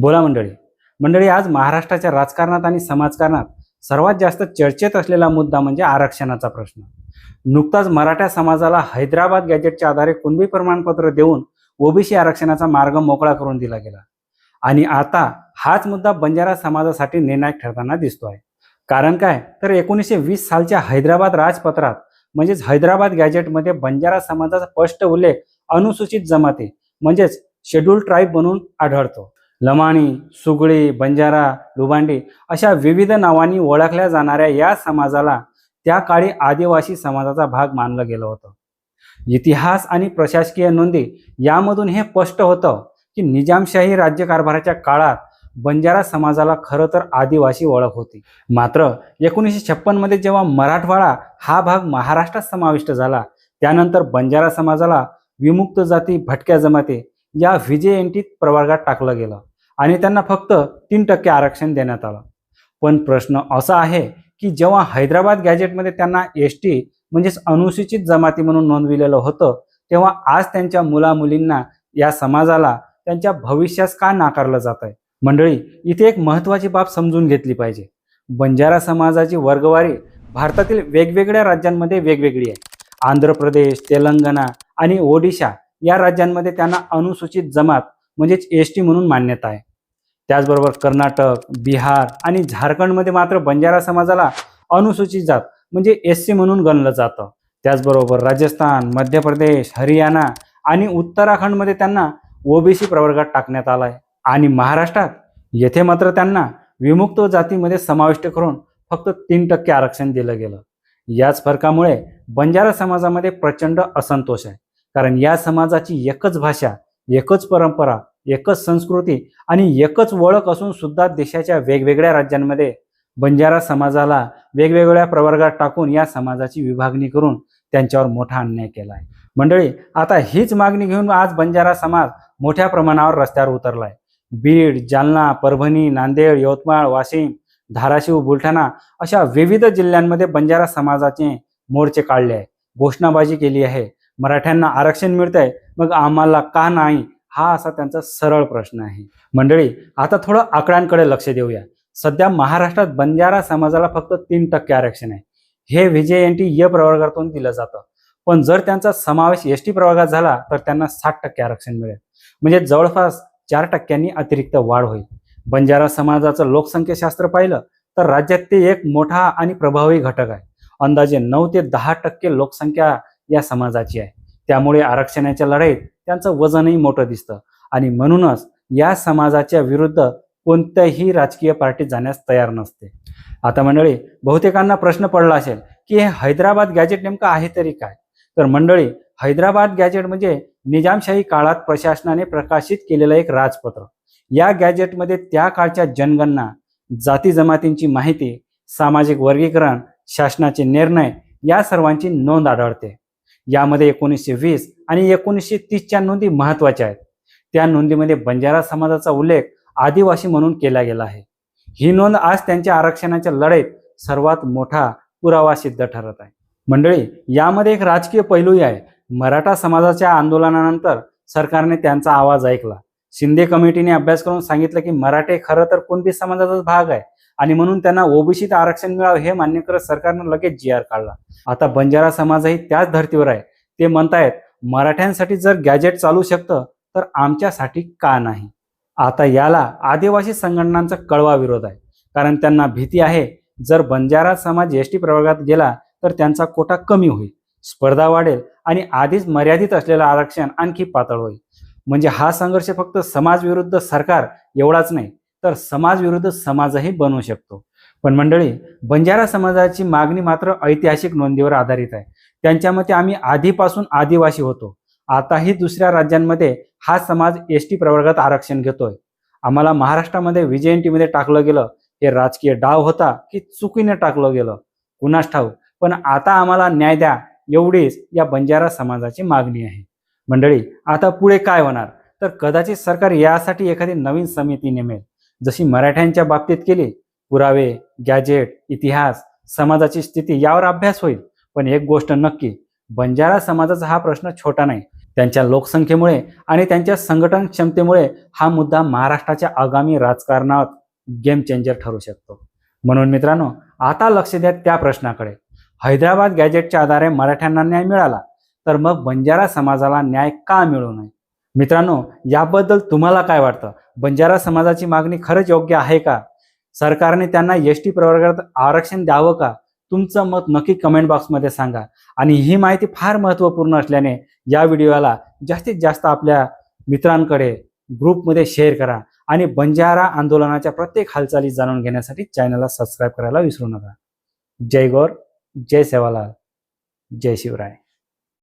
बोला मंडळी. मंडळी आज महाराष्ट्राच्या राजकारणात आणि समाजकारणात सर्वात जास्त चर्चेत असलेला मुद्दा म्हणजे आरक्षणाचा प्रश्न. नुकताच मराठा समाजाला हैदराबाद गॅजेटच्या आधारे कुणबी प्रमाणपत्र देऊन ओबीसी आरक्षणाचा मार्ग मोकळा करून दिला गेला. आणि आता हाच मुद्दा बंजारा समाजासाठी निर्णायक ठरताना दिसतो आहे कारण काय? तर एकोणीसशे वीस सालच्या हैदराबाद राजपत्रात म्हणजेच हैदराबाद गॅजेटमध्ये बंजारा समाजाचा स्पष्ट उल्लेख अनुसूचित जमाती म्हणजेच शेड्यूल ट्राईब म्हणून आढळतो. लमाणी सुगळे बंजारा लुबांडे अशा विविध नावांनी ओळखल्या जाणाऱ्या या समाजाला त्या काळी आदिवासी समाजाचा भाग मानलं गेलं होतं. इतिहास आणि प्रशासकीय नोंदी यामधून हे स्पष्ट होतं की निजामशाही राज्यकारभाराच्या काळात बंजारा समाजाला खरं तर आदिवासी ओळख होती. मात्र एकोणीसशे छप्पनमध्ये जेव्हा मराठवाडा हा भाग महाराष्ट्रात समाविष्ट झाला त्यानंतर बंजारा समाजाला विमुक्त जाती भटक्या जमाती या व्हिजेएनटीत प्रवर्गात टाकलं गेलं. आणि त्यांना फक्त तीन टक्के आरक्षण देण्यात आलं. पण प्रश्न असा आहे की जेव्हा हैदराबाद गॅजेटमध्ये त्यांना एस टी म्हणजेच अनुसूचित जमाती म्हणून नोंदविलेलं होतं तेव्हा आज त्यांच्या मुलामुलींना या समाजाला त्यांच्या भविष्यास का नाकारलं जात आहे? मंडळी इथे एक महत्त्वाची बाब समजून घेतली पाहिजे. बंजारा समाजाची वर्गवारी भारतातील वेगवेगळ्या राज्यांमध्ये वेगवेगळी आहे. आंध्र प्रदेश तेलंगणा आणि ओडिशा या राज्यांमध्ये त्यांना अनुसूचित जमात म्हणजेच एस टी म्हणून मान्यता आहे. त्याचबरोबर कर्नाटक बिहार आणि झारखंडमध्ये मात्र बंजारा समाजाला अनुसूचित जात म्हणजे एस सी म्हणून गणलं जातं. त्याचबरोबर राजस्थान मध्य प्रदेश हरियाणा आणि उत्तराखंडमध्ये त्यांना ओबीसी प्रवर्गात टाकण्यात आलाय. आणि महाराष्ट्रात येथे मात्र त्यांना विमुक्त जातीमध्ये समाविष्ट करून फक्त तीन टक्के आरक्षण दिलं गेलं. याच फरकामुळे बंजारा समाजामध्ये प्रचंड असंतोष आहे. कारण या समाजाची एकच भाषा एकच परंपरा एकच संस्कृती आणि एकच ओळख असून सुद्धा देशाच्या वेगवेगळ्या राज्यांमध्ये बंजारा समाजाला वेगवेगळ्या प्रवर्गात टाकून या समाजाची विभागणी करून त्यांच्यावर मोठा अन्याय केला आहे. मंडळी आता हीच मागणी घेऊन आज बंजारा समाज मोठ्या प्रमाणावर रस्त्यावर उतरलाय. बीड जालना परभणी नांदेड यवतमाळ वाशिम धाराशिव बुलढाणा अशा विविध जिल्ह्यांमध्ये बंजारा समाजाचे मोर्चे काढले आहे. घोषणाबाजी केली आहे. मराठ्यांना आरक्षण मिळतंय. मग आम्हाला का नाही हा असा त्यांचा सरळ प्रश्न आहे. मंडळी आता थोडं आकड्यांकडे लक्ष देऊया. सध्या महाराष्ट्रात बंजारा समाजाला फक्त तीन टक्के आरक्षण आहे. हे विजय एन टी य प्रवर्गातून दिलं जातं. पण जर त्यांचा समावेश एस टी प्रवर्गात झाला तर त्यांना साठ टक्के आरक्षण मिळेल. म्हणजे जवळपास चार टक्क्यांनी अतिरिक्त वाढ होईल. बंजारा समाजाचं लोकसंख्याशास्त्र पाहिलं तर राज्यात ते एक मोठा आणि प्रभावी घटक आहे. अंदाजे नऊ ते दहा टक्के लोकसंख्या या समाजाची आहे. त्यामुळे आरक्षणाच्या लढाईत त्यांचं वजनही मोठं दिसतं. आणि म्हणूनच या समाजाच्या विरुद्ध कोणत्याही राजकीय पार्टी जाण्यास तयार नसते. आता मंडळी बहुतेकांना प्रश्न पडला असेल की हे हैदराबाद गॅजेट नेमकं आहे तरी काय? तर मंडळी हैदराबाद गॅजेट म्हणजे निजामशाही काळात प्रशासनाने प्रकाशित केलेलं एक राजपत्र. या गॅजेटमध्ये त्या काळच्या जनगणना जाती जमातींची माहिती सामाजिक वर्गीकरण शासनाचे निर्णय या सर्वांची नोंद आढळते. यामध्ये एकोणीसशे वीस आणि एकोणीसशे तीसच्या नोंदी महत्त्वाच्या आहेत. त्या नोंदीमध्ये बंजारा समाजाचा उल्लेख आदिवासी म्हणून केला गेला आहे. ही नोंद आज त्यांच्या आरक्षणाच्या लढाईत सर्वात मोठा पुरावा सिद्ध ठरत आहे. मंडळी यामध्ये एक राजकीय पैलूही आहे. मराठा समाजाच्या आंदोलनानंतर सरकारने त्यांचा आवाज ऐकला. शिंदे कमिटीने अभ्यास करून सांगितलं की मराठे खरं तर कुणबी समाजाचाच भाग आहे? आणि म्हणून त्यांना ओबीसीत आरक्षण मिळावं हे मान्य करत सरकारनं लगेच जी आर काढला. आता बंजारा समाजही त्याच धर्तीवर आहे. ते म्हणतायत मराठ्यांसाठी जर गॅजेट चालू शकतं तर आमच्यासाठी का नाही? आता याला आदिवासी संघटनांचा कळवा विरोध आहे. कारण त्यांना भीती आहे जर बंजारा समाज एस टी प्रवर्गात गेला तर त्यांचा कोटा कमी होईल. स्पर्धा वाढेल आणि आधीच मर्यादित असलेलं आरक्षण आणखी पातळ होईल. म्हणजे हा संघर्ष फक्त समाज विरुद्ध सरकार एवढाच नाही. तर समाज विरुद्ध समाजही बनवू शकतो. पण मंडळी बंजारा समाजाची मागणी मात्र ऐतिहासिक नोंदीवर आधारित आहे. त्यांच्या मते आम्ही आधीपासून आदिवासी होतो. आताही दुसऱ्या राज्यांमध्ये हा समाज एस टी प्रवर्गात आरक्षण घेतोय. आम्हाला महाराष्ट्रामध्ये विजयंतीमध्ये टाकलं गेलं हे राजकीय डाव होता की चुकीने टाकलं गेलं. कुणास ठाऊक पण आता आम्हाला न्याय द्या एवढीच या बंजारा समाजाची मागणी आहे. मंडळी आता पुढे काय होणार? तर कदाचित सरकार यासाठी एखादी नवीन समिती नेमेल. जशी मराठ्यांच्या बाबतीत केली पुरावे गॅजेट इतिहास समाजाची स्थिती यावर अभ्यास होईल. पण एक गोष्ट नक्की बंजारा समाजाचा हा प्रश्न छोटा नाही. त्यांच्या लोकसंख्येमुळे आणि त्यांच्या संघटन क्षमतेमुळे हा मुद्दा महाराष्ट्राच्या आगामी राजकारणात गेम चेंजर ठरू शकतो. म्हणून मित्रांनो आता लक्ष द्या त्या प्रश्नाकडे. हैदराबाद गॅजेटच्या आधारे मराठ्यांना न्याय मिळाला तर मग बंजारा समाजाला न्याय का मिळू नये? मित्रांनो याबद्दल तुम्हाला काय वाटतं? बंजारा समाजाची मागणी खरंच योग्य आहे का? सरकारने त्यांना एस टी प्रवर्गात आरक्षण द्यावं का? तुमचं मत नक्की कमेंट बॉक्समध्ये सांगा. आणि ही माहिती फार महत्त्वपूर्ण असल्याने या व्हिडिओला जास्तीत जास्त आपल्या मित्रांकडे ग्रुपमध्ये शेअर करा. आणि बंजारा आंदोलनाच्या प्रत्येक हालचाली जाणून घेण्यासाठी चॅनलला सबस्क्राईब करायला विसरू नका. जय गौर जय सेवालाल जय शिवराय.